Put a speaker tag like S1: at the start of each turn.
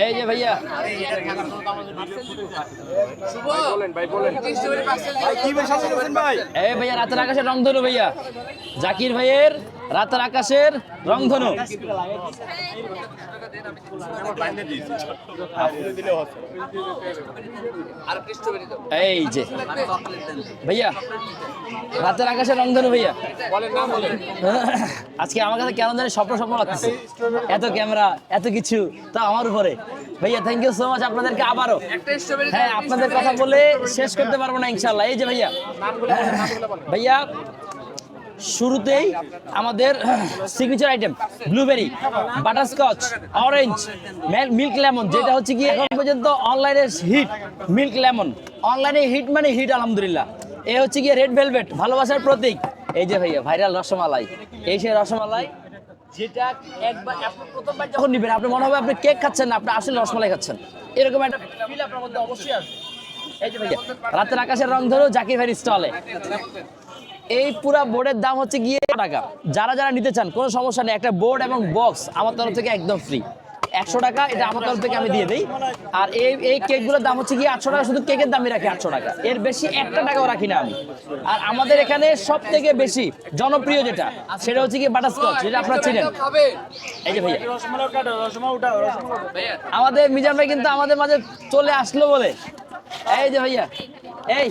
S1: এই যে ভাইয়া।
S2: বলেন ভাই বলেন। ভাই কি ভাই সাথে আছেন ভাই?
S1: এই ভাইয়া রাতের আকাশের রংধনু ভাইয়া। জাকির ভাইয়ের রাতের আকাশের রংধনু। এই যে। ভাইয়া, রাতের আকাশের রংধনু ভাইয়া। আজকে আমার কাছে কেমন জানি স্বপ্ন স্বপ্ন লাগছে এত ক্যামেরা, এত কিছু, তা আমার উপরে। ভাইয়া থ্যাংক ইউ সো মাচ আপনাদেরকে আবারও। হ্যাঁ আপনাদের কথা বলে শেষ করতে পারব না ইনশাল্লাহ এই যে ভাইয়া। ভাইয়া শুরুতেই আমাদের signature item blueberry butterscotch orange milk lemon যেটা হচ্ছে কি এখন পর্যন্ত অনলাইনে হিট মিল্ক লেমন অনলাইনে হিট মানে হিট আলহামদুলিল্লাহ। এ হচ্ছে গিয়ে রেড ভেলভেট ভালোবাসার প্রতীক। এই যে ভাইয়া ভাইরাল রসমালাই। এই সেই রসমালাই যেটা একবার আপনি প্রথমবার যখন নিবেন, আপনি মনে হবে আপনি কেক খাচ্ছেন না, আপনি আসলে রসমালাই খাচ্ছেন। এরকম একটা ফিল আপনার মধ্যে অবশ্যই আছে এই যে ভাইয়া, রাতের আকাশের রং ধরো, জাকির ভাইয়ের স্টলে এই পুরা বোর্ডের দাম হচ্ছে গিয়ে টাকা। যারা যারা নিতে চান, কোনো সমস্যা নেই। একটা বোর্ড এবং বক্স আমার তরফ থেকে একদম ফ্রি একশো টাকা, এটা আমার তরফ থেকে আমি দিয়ে দিই। আর এই এই কেকগুলোর দাম হচ্ছে গিয়ে আটশো টাকা, শুধু কেকের দামই রাখি আটশো টাকা। এর বেশি একটা টাকাও রাখি না আমি। আর আমাদের এখানে সব থেকে বেশি জনপ্রিয় যেটা, সেটা হচ্ছে গিয়ে বাটারস্কচ যেটা আপনারা চিনেন। এই যে ভাইয়া। আমাদের মিজান ভাই কিন্তু আমাদের মাঝে চলে আসলো বলে। এই যে ভাইয়া। এই।